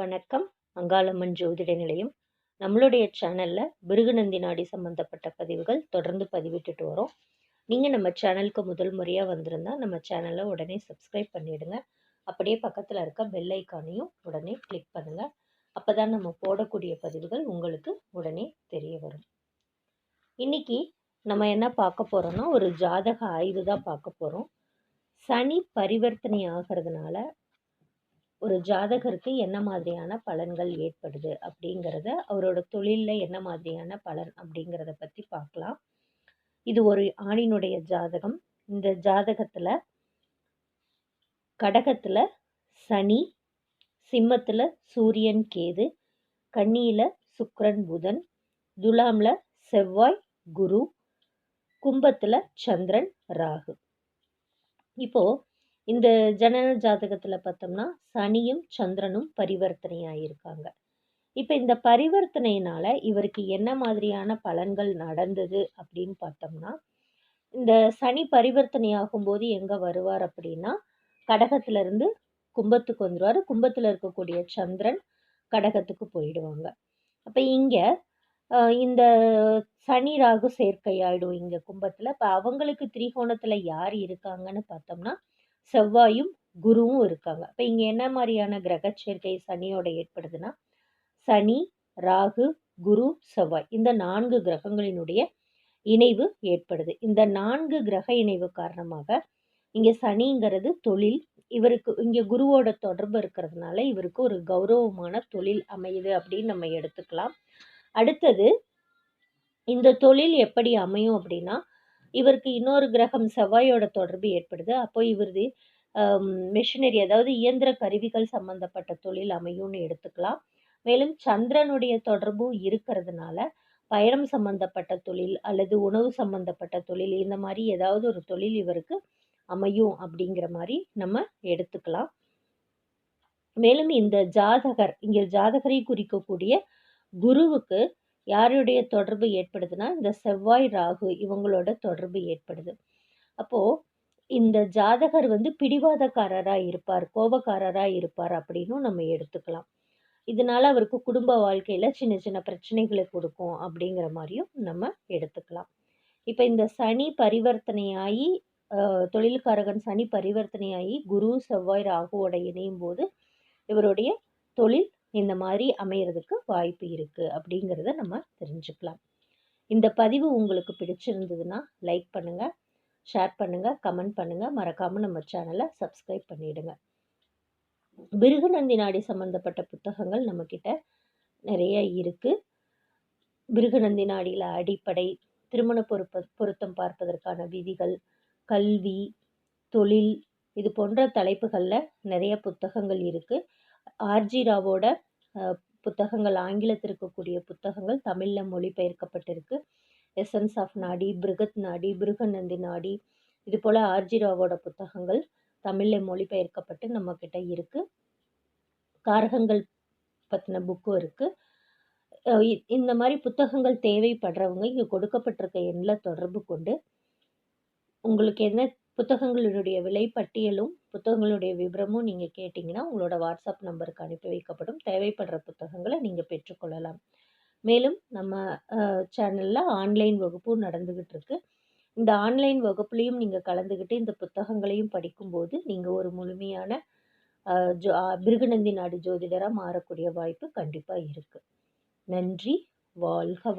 வணக்கம். அங்காளம்மன் ஜோதிட நிலையம். நம்மளுடைய சேனலில் பிருகுநந்தி நாடி சம்மந்தப்பட்ட பதிவுகள் தொடர்ந்து பதிவிட்டுட்டு வரோம். நீங்கள் நம்ம சேனலுக்கு முதல் முறையாக வந்திருந்தா நம்ம சேனலை உடனே சப்ஸ்கிரைப் பண்ணிவிடுங்க அப்படியே பக்கத்தில் இருக்க பெல் ஐக்கானையும் உடனே கிளிக் பண்ணுங்கள் அப்போ தான் நம்ம போடக்கூடிய பதிவுகள் உங்களுக்கு உடனே தெரிய வரும். இன்னைக்கு நம்ம என்ன பார்க்க போகிறோம்னா ஒரு ஜாதக ஆய்வு தான் பார்க்க போகிறோம் சனி பரிவர்த்தனை ஆகிறதுனால ஒரு ஜாதகருக்கு என்ன மாதிரியான பலன்கள் ஏற்படுது அப்படிங்கிறத அவரோட தொழிலில் என்ன மாதிரியான பலன் அப்படிங்கிறத பற்றி பார்க்கலாம் இது ஒரு ஆணினுடைய ஜாதகம். இந்த ஜாதகத்தில் கடகத்தில் சனி சிம்மத்தில் சூரியன் கேது கன்னியில் சுக்ரன் புதன் துலாமில் செவ்வாய் குரு கும்பத்தில் சந்திரன் ராகு. இப்போது இந்த ஜனன ஜாதகத்தில் பார்த்தோம்னா சனியும் சந்திரனும் பரிவர்த்தனையாயிருக்காங்க. இப்போ இந்த பரிவர்த்தனையினால இவருக்கு என்ன மாதிரியான பலன்கள் நடந்தது அப்படின்னு பார்த்தோம்னா இந்த சனி பரிவர்த்தனை ஆகும்போது எங்கே வருவார் அப்படின்னா கடகத்திலிருந்து கும்பத்துக்கு வந்துடுவார் கும்பத்தில் இருக்கக்கூடிய சந்திரன் கடகத்துக்கு போயிடுவாங்க. அப்போ இங்கே இந்த சனி ராகு சேர்க்கை ஆயிடும் இங்கே கும்பத்தில். இப்போ அவங்களுக்கு திரிகோணத்தில் யார் இருக்காங்கன்னு பார்த்தோம்னா செவ்வாயும் குருவும் இருக்காங்க. இப்போ இங்கே என்ன மாதிரியான கிரக சேர்க்கை சனியோட ஏற்படுதுன்னா சனி ராகு குரு செவ்வாய். இந்த நான்கு கிரகங்களினுடைய இணைவு ஏற்படுது. இந்த நான்கு கிரக இணைவு காரணமாக இங்கே சனிங்கிறது தொழில். இவருக்கு இங்கே குருவோட தொடர்பு இருக்கிறதுனால இவருக்கு ஒரு கௌரவமான தொழில் அமையுது அப்படின்னு நம்ம எடுத்துக்கலாம். அடுத்தது இந்த தொழில் எப்படி அமையும் அப்படின்னா இவருக்கு இன்னொரு கிரகம் செவ்வாயோட தொடர்பு ஏற்படுது. அப்போ இவரது மிஷினரி அதாவது இயந்திர கருவிகள் சம்பந்தப்பட்ட தொழில் அமையும்னு எடுத்துக்கலாம். மேலும் சந்திரனுடைய தொடர்பும் இருக்கிறதுனால பயணம் சம்பந்தப்பட்ட தொழில் அல்லது உணவு சம்பந்தப்பட்ட தொழில் இந்த மாதிரி ஏதாவது ஒரு தொழில் இவருக்கு அமையும் அப்படிங்கிற மாதிரி நம்ம எடுத்துக்கலாம். மேலும் இந்த ஜாதகர் இங்கே ஜாதகரை குறிக்கக்கூடிய குருவுக்கு யாருடைய தொடர்பு ஏற்படுதுன்னா இந்த செவ்வாய் ராகு இவங்களோட தொடர்பு ஏற்படுது. அப்போது இந்த ஜாதகர் வந்து பிடிவாதக்காரராக இருப்பார் கோபக்காரராக இருப்பார் அப்படின்னும் நம்ம எடுத்துக்கலாம். இதனால அவருக்கு குடும்ப வாழ்க்கையில் சின்ன சின்ன பிரச்சனைகளை கொடுக்கும் அப்படிங்கிற மாதிரியும் நம்ம எடுத்துக்கலாம். இப்போ இந்த சனி பரிவர்த்தனையாகி தொழில்காரகன் சனி பரிவர்த்தனையாகி குரு செவ்வாய் ராகுவோட இணையும் போது இவருடைய தொழில் இந்த மாதிரி அமையிறதுக்கு வாய்ப்பு இருக்குது அப்படிங்கிறத நம்ம தெரிஞ்சுக்கலாம். இந்த பதிவு உங்களுக்கு பிடிச்சிருந்ததுன்னா லைக் பண்ணுங்கள் ஷேர் பண்ணுங்கள் கமெண்ட் பண்ணுங்கள் மறக்காமல் நம்ம சேனலை சப்ஸ்கிரைப் பண்ணிவிடுங்க பிருகுநந்தி நாடி சம்மந்தப்பட்ட புத்தகங்கள் நம்மக்கிட்ட நிறைய இருக்குது பிருகுநந்தி நாடியில் அடிப்படை திருமண பொறுப்ப பொருத்தம் பார்ப்பதற்கான விதிகள் கல்வி தொழில் இது போன்ற தலைப்புகளில் நிறைய புத்தகங்கள் இருக்குது ஆர்ஜி ராவோட புத்தகங்கள் ஆங்கிலத்தில் இருக்கக்கூடிய புத்தகங்கள் தமிழில் மொழிபெயர்க்கப்பட்டிருக்கு. எசன்ஸ் ஆஃப் நாடி பிருகத் நாடி பிருகநந்தி நாடி இது போல் ஆர்ஜி ராவோட புத்தகங்கள் தமிழில் மொழிபெயர்க்கப்பட்டு நம்மக்கிட்ட இருக்குது காரகங்கள் பற்றின புக்கும் இருக்குது இந்த மாதிரி புத்தகங்கள் தேவைப்படுறவங்க இங்கே கொடுக்கப்பட்டிருக்க எண்ணில் தொடர்பு கொண்டு உங்களுக்கு என்ன புத்தகங்களுடைய விலை பட்டியலும் புத்தகங்களுடைய விவரமும் நீங்கள் கேட்டிங்கன்னா உங்களோட வாட்ஸ்அப் நம்பருக்கு அனுப்பி வைக்கப்படும். தேவைப்படுற புத்தகங்களை நீங்கள் பெற்றுக்கொள்ளலாம். மேலும் நம்ம சேனலில் ஆன்லைன் வகுப்பும் நடந்துக்கிட்டு இருக்கு இந்த ஆன்லைன் வகுப்புலேயும் நீங்கள் கலந்துக்கிட்டு இந்த புத்தகங்களையும் படிக்கும்போது நீங்கள் ஒரு முழுமையான ஜோ பிருகுநந்தி நாடு ஜோதிடராக மாறக்கூடிய வாய்ப்பு கண்டிப்பாக இருக்குது நன்றி வாழ்க வளம்